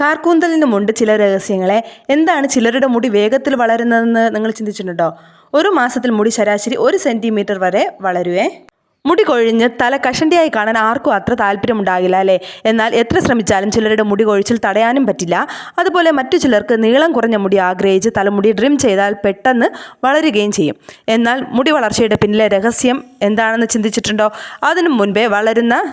കാർക്കൂന്തലിനുമുണ്ട് ചില രഹസ്യങ്ങളെ. എന്താണ് ചിലരുടെ മുടി വേഗത്തിൽ വളരുന്നതെന്ന് നിങ്ങൾ ചിന്തിച്ചിട്ടുണ്ടോ? ഒരു മാസത്തിൽ മുടി ശരാശരി ഒരു സെന്റിമീറ്റർ വരെ വളരുവേ. മുടി കൊഴിഞ്ഞ് തല കഷണ്ടിയായി കാണാൻ ആർക്കും അത്ര താല്പര്യമുണ്ടാകില്ല അല്ലേ? എന്നാൽ എത്ര ശ്രമിച്ചാലും ചിലരുടെ മുടി കൊഴിച്ചിൽ തടയാനും പറ്റില്ല. അതുപോലെ മറ്റു ചിലർക്ക് നീളം കുറഞ്ഞ മുടി ആഗ്രഹിച്ച് തലമുടി ഡ്രിം ചെയ്താൽ പെട്ടെന്ന് വളരുകയും ചെയ്യും. എന്നാൽ മുടി വളർച്ചയുടെ പിന്നിലെ രഹസ്യം എന്താണെന്ന് ചിന്തിച്ചിട്ടുണ്ടോ? അതിനു മുൻപേ വളരുന്ന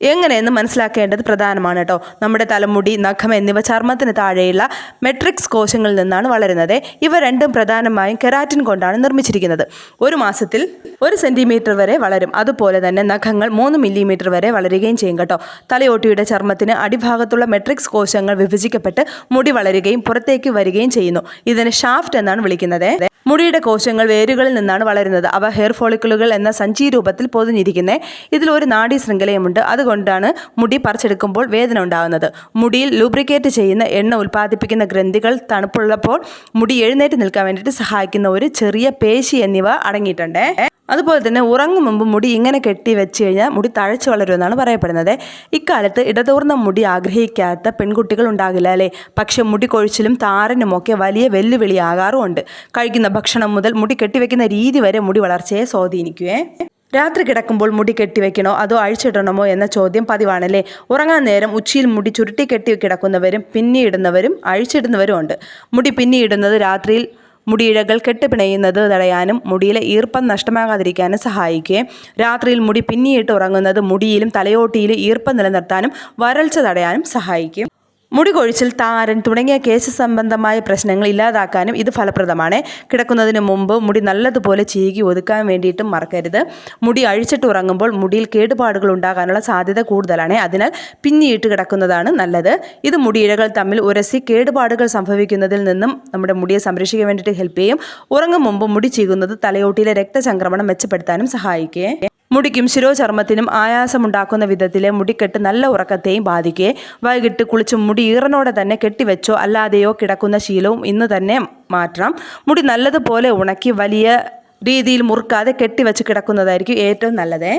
എങ്ങനെയെന്ന് മനസ്സിലാക്കേണ്ടത് പ്രധാനമാണ് കേട്ടോ. നമ്മുടെ തലമുടി നഖം എന്നിവ ചർമ്മത്തിന് താഴെയുള്ള മെട്രിക്സ് കോശങ്ങളിൽ നിന്നാണ് വളരുന്നത്. ഇവ രണ്ടും പ്രധാനമായും കെരാറ്റിൻ കൊണ്ടാണ് നിർമ്മിച്ചിരിക്കുന്നത്. ഒരു മാസത്തിൽ ഒരു സെന്റിമീറ്റർ വരെ വളരും. അതുപോലെ തന്നെ നഖങ്ങൾ മൂന്ന് മില്ലിമീറ്റർ വരെ വളരുകയും ചെയ്യും കേട്ടോ. തലയോട്ടിയുടെ ചർമ്മത്തിന് അടിഭാഗത്തുള്ള മെട്രിക്സ് കോശങ്ങൾ വിഭജിക്കപ്പെട്ട് മുടി വളരുകയും പുറത്തേക്ക് വരികയും ചെയ്യുന്നു. ഇതിനെ ഷാഫ്റ്റ് എന്നാണ് വിളിക്കുന്നത്. മുടിയുടെ കോശങ്ങൾ വേരുകളിൽ നിന്നാണ് വളരുന്നത്. അവ ഹെയർ ഫോളിക്കിളുകൾ എന്ന സഞ്ചി രൂപത്തിൽ പൊതിഞ്ഞിരിക്കുന്നത് ഇതിൽ ഒരു നാഡീ ശൃംഖലയുമുണ്ട്. അതുകൊണ്ടാണ് മുടി പറിച്ചെടുക്കുമ്പോൾ വേദന ഉണ്ടാകുന്നത് മുടിയിൽ ലൂബ്രിക്കേറ്റ് ചെയ്യുന്ന എണ്ണ ഉൽപ്പാദിപ്പിക്കുന്ന ഗ്രന്ഥികൾ തണുപ്പുള്ളപ്പോൾ മുടി എഴുന്നേറ്റ് നിൽക്കാൻ വേണ്ടിയിട്ട് സഹായിക്കുന്ന ഒരു ചെറിയ പേശി എന്നിവ അടങ്ങിയിട്ടുണ്ട്. അതുപോലെ തന്നെ ഉറങ്ങും മുമ്പ് മുടി ഇങ്ങനെ കെട്ടി വെച്ച് കഴിഞ്ഞാൽ മുടി തഴച്ചു വളരുമെന്നാണ് പറയപ്പെടുന്നത്. ഇക്കാലത്ത് ഇടതൂർന്ന മുടി ആഗ്രഹിക്കാത്ത പെൺകുട്ടികൾ ഉണ്ടാകില്ല അല്ലേ? പക്ഷെ മുടി കൊഴിച്ചിലും താരനുമൊക്കെ വലിയ വെല്ലുവിളിയാകാറുമുണ്ട്. കഴിക്കുന്ന ഭക്ഷണം മുതൽ മുടി കെട്ടിവെക്കുന്ന രീതി വരെ മുടി വളർച്ചയെ സ്വാധീനിക്കുവേ. രാത്രി കിടക്കുമ്പോൾ മുടി കെട്ടിവെക്കണോ അതോ അഴിച്ചിടണമോ എന്ന ചോദ്യം പതിവാണല്ലേ? ഉറങ്ങാൻ നേരം ഉച്ചിയിൽ മുടി ചുരുട്ടി കെട്ടി കിടക്കുന്നവരും പിന്നിയിടുന്നവരും അഴിച്ചിടുന്നവരും ഉണ്ട്. മുടി പിന്നിയിടുന്നത് രാത്രിയിൽ മുടിയിഴകൾ കെട്ടുപിണയുന്നത് തടയാനും മുടിയിലെ ഈർപ്പം നഷ്ടമാകാതിരിക്കാനും സഹായിക്കുകയും രാത്രിയിൽ മുടി പിന്നിയിട്ട് ഉറങ്ങുന്നത് മുടിയിലും തലയോട്ടിയിലും ഈർപ്പം നിലനിർത്താനും വരൾച്ച തടയാനും സഹായിക്കും. മുടി കൊഴിച്ചിൽ താരൻ തുടങ്ങിയ കേസ് സംബന്ധമായ പ്രശ്നങ്ങൾ ഇല്ലാതാക്കാനും ഇത് ഫലപ്രദമാണ്. കിടക്കുന്നതിന് മുമ്പ് മുടി നല്ലതുപോലെ ചീകി ഒതുക്കാൻ വേണ്ടിയിട്ടും മറക്കരുത്. മുടി അഴിച്ചിട്ട് ഉറങ്ങുമ്പോൾ മുടിയിൽ കേടുപാടുകൾ ഉണ്ടാകാനുള്ള സാധ്യത കൂടുതലാണ്. അതിനാൽ പിന്നിയിട്ട് കിടക്കുന്നതാണ് നല്ലത്. ഇത് മുടിയിഴകൾ തമ്മിൽ ഉരസി കേടുപാടുകൾ സംഭവിക്കുന്നതിൽ നിന്നും നമ്മുടെ മുടിയെ സംരക്ഷിക്കാൻ വേണ്ടിയിട്ട് ഹെൽപ്പ് ചെയ്യും. ഉറങ്ങും മുമ്പ് മുടി ചീകുന്നത് തലയോട്ടിയിലെ രക്തചംക്രമണം മെച്ചപ്പെടുത്താനും സഹായിക്കുകയും മുടിക്കും ശിരോചർമ്മത്തിനും ആയാസമുണ്ടാക്കുന്ന വിധത്തിലെ മുടിക്കെട്ട് നല്ല ഉറക്കത്തെയും ബാധിക്കുകയെ വൈകിട്ട് കുളിച്ച് മുടി ഈറനോടെ തന്നെ കെട്ടിവെച്ചോ അല്ലാതെയോ കിടക്കുന്ന ശീലവും ഇന്ന് തന്നെ മാറ്റണം. മുടി നല്ലതുപോലെ ഉണക്കി വലിയ രീതിയിൽ മുറുക്കാതെ കെട്ടിവെച്ച് കിടക്കുന്നതായിരിക്കും ഏറ്റവും നല്ലത്.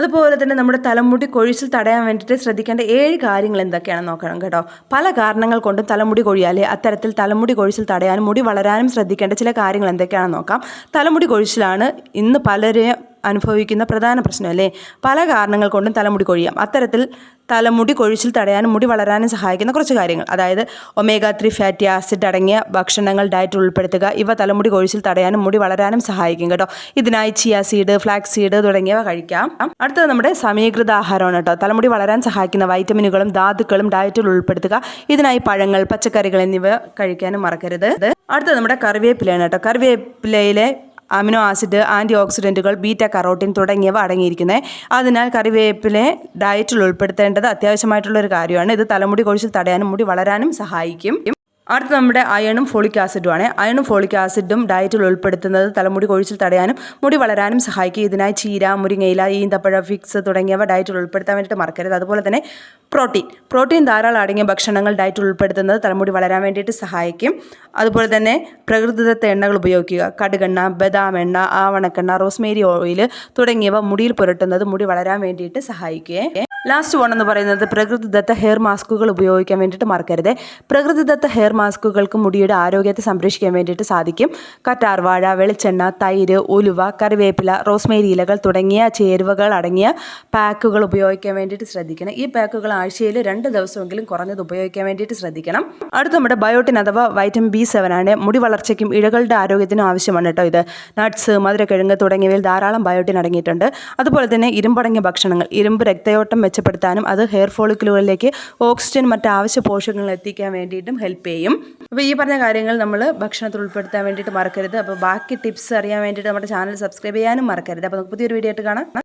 അതുപോലെ തന്നെ നമ്മുടെ തലമുടി കൊഴിച്ചിൽ തടയാൻ വേണ്ടിയിട്ട് ശ്രദ്ധിക്കേണ്ട ഏഴ് കാര്യങ്ങൾ എന്തൊക്കെയാണെന്ന് നോക്കണം കേട്ടോ. പല കാരണങ്ങൾ കൊണ്ടും തലമുടി കൊഴിയാലേ അത്തരത്തിൽ തലമുടി കൊഴിച്ചിൽ തടയാനും മുടി വളരാനും ശ്രദ്ധിക്കേണ്ട ചില കാര്യങ്ങൾ എന്തൊക്കെയാണെന്ന് നോക്കാം. തലമുടി കൊഴിച്ചിലാണ് ഇന്ന് പലരെയും അനുഭവിക്കുന്ന പ്രധാന പ്രശ്നമല്ലേ? പല കാരണങ്ങൾ കൊണ്ടും തലമുടി കൊഴിയാം. അത്തരത്തിൽ തലമുടി കൊഴിച്ചിൽ തടയാനും മുടി വളരാനും സഹായിക്കുന്ന കുറച്ച് കാര്യങ്ങൾ. അതായത് ഒമേഗ ത്രീ ഫാറ്റി ആസിഡ് അടങ്ങിയ ഭക്ഷണങ്ങൾ ഡയറ്റിൽ ഉൾപ്പെടുത്തുക ഇവ തലമുടി കൊഴിച്ചിൽ തടയാനും മുടി വളരാനും സഹായിക്കും കേട്ടോ. ഇതിനായി ചിയ സീഡ് ഫ്ലാക്സ് സീഡ് തുടങ്ങിയവ കഴിക്കാം. അടുത്തത് നമ്മുടെ സമീകൃത ആഹാരമാണ് കേട്ടോ. തലമുടി വളരാൻ സഹായിക്കുന്ന വൈറ്റമിനുകളും ധാതുക്കളും ഡയറ്റിൽ ഉൾപ്പെടുത്തുക ഇതിനായി പഴങ്ങൾ പച്ചക്കറികൾ എന്നിവ കഴിക്കാനും മറക്കരുത്. അടുത്തത് നമ്മുടെ കറിവേപ്പിലയാണ് കേട്ടോ. കറിവേപ്പിലയിലെ അമിനോ ആസിഡ് ആന്റി ഓക്സിഡന്റുകൾ ബീറ്റ കറോട്ടിൻ തുടങ്ങിയവ അടങ്ങിയിരിക്കുന്നത്. അതിനാൽ കറിവേപ്പിലെ ഡയറ്റിൽ ഉൾപ്പെടുത്തേണ്ടത് അത്യാവശ്യമായിട്ടുള്ള ഒരു കാര്യമാണ്. ഇത് തലമുടി കൊഴിച്ചിൽ തടയാനും മുടി വളരാനും സഹായിക്കും. അടുത്ത നമ്മുടെ അയണും ഫോളിക് ആസിഡുമാണ്. അയണും ഫോളിക് ആസിഡും ഡയറ്റിൽ ഉൾപ്പെടുത്തുന്നത് തലമുടി കൊഴിച്ചിൽ തടയാനും മുടി വളരാനും സഹായിക്കും. ഇതിനായി ചീര മുരിങ്ങയില ഈന്തപ്പഴ ഫിക്സ് തുടങ്ങിയവ ഡയറ്റിൽ ഉൾപ്പെടുത്താൻ വേണ്ടിയിട്ട് മറക്കരുത്. അതുപോലെ തന്നെ പ്രോട്ടീൻ പ്രോട്ടീൻ ധാരാളം അടങ്ങിയ ഭക്ഷണങ്ങൾ ഡയറ്റിൽ ഉൾപ്പെടുത്തുന്നത് തലമുടി വളരാൻ വേണ്ടിയിട്ട് സഹായിക്കും. അതുപോലെ തന്നെ പ്രകൃതിദത്ത എണ്ണകൾ ഉപയോഗിക്കുക. കടുകെണ്ണ ബദാം എണ്ണ ആവണക്കെണ്ണ റോസ്മേരി ഓയിൽ തുടങ്ങിയവ മുടിയിൽ പുരട്ടുന്നത് മുടി വളരാൻ വേണ്ടിയിട്ട് സഹായിക്കുകയെ ലാസ്റ്റ് വൺ എന്ന് പറയുന്നത് പ്രകൃതിദത്ത ഹെയർ മാസ്കുകൾ ഉപയോഗിക്കാൻ വേണ്ടിയിട്ട് മറക്കരുത്. പ്രകൃതിദത്ത ഹെയർ മാസ്കുകൾക്ക് മുടിയുടെ ആരോഗ്യത്തെ സംരക്ഷിക്കാൻ വേണ്ടിയിട്ട് സാധിക്കും. കറ്റാർവാഴ വെളിച്ചെണ്ണ തൈര് ഉലുവ കറിവേപ്പില റോസ്മേരി ഇലകൾ തുടങ്ങിയ ചേരുവകൾ അടങ്ങിയ പാക്കുകൾ ഉപയോഗിക്കാൻ വേണ്ടിയിട്ട് ശ്രദ്ധിക്കണം. ഈ പാക്കുകൾ ആഴ്ചയിൽ രണ്ട് ദിവസമെങ്കിലും കുറഞ്ഞത് ഉപയോഗിക്കാൻ വേണ്ടിയിട്ട് ശ്രദ്ധിക്കണം. അടുത്ത നമ്മുടെ ബയോട്ടിൻ അഥവാ വൈറ്റമിൻ ബി സെവൻ ആണ്. മുടി വളർച്ചയ്ക്കും ഇഴകളുടെ ആരോഗ്യത്തിനും ആവശ്യമാണ് കേട്ടോ ഇത്. നട്ട്സ് മധുരക്കിഴങ്ങ് തുടങ്ങിയവയിൽ ധാരാളം ബയോട്ടിൻ അടങ്ങിയിട്ടുണ്ട്. അതുപോലെ തന്നെ ഇരുമ്പടങ്ങിയ ഭക്ഷണങ്ങൾ ഇരുമ്പ് രക്തയോട്ടം മെച്ചപ്പെടുത്താനും അത് ഹെയർ ഫോളിക്കിളുകളിലേക്ക് ഓക്സിജൻ മറ്റ് ആവശ്യ പോഷകങ്ങൾ എത്തിക്കാൻ വേണ്ടിയിട്ടും ഹെൽപ്പ് ചെയ്യും. അപ്പോൾ ഈ പറഞ്ഞ കാര്യങ്ങൾ നമ്മൾ ഭക്ഷണത്തിൽ ഉൾപ്പെടുത്താൻ വേണ്ടിയിട്ട് മറക്കരുത്. അപ്പോൾ ബാക്കി ടിപ്സ് അറിയാൻ വേണ്ടിയിട്ട് നമ്മുടെ ചാനൽ സബ്സ്ക്രൈബ് ചെയ്യാനും മറക്കരുത്. അപ്പോൾ നമുക്ക് പുതിയൊരു വീഡിയോ ആയിട്ട് കാണാം.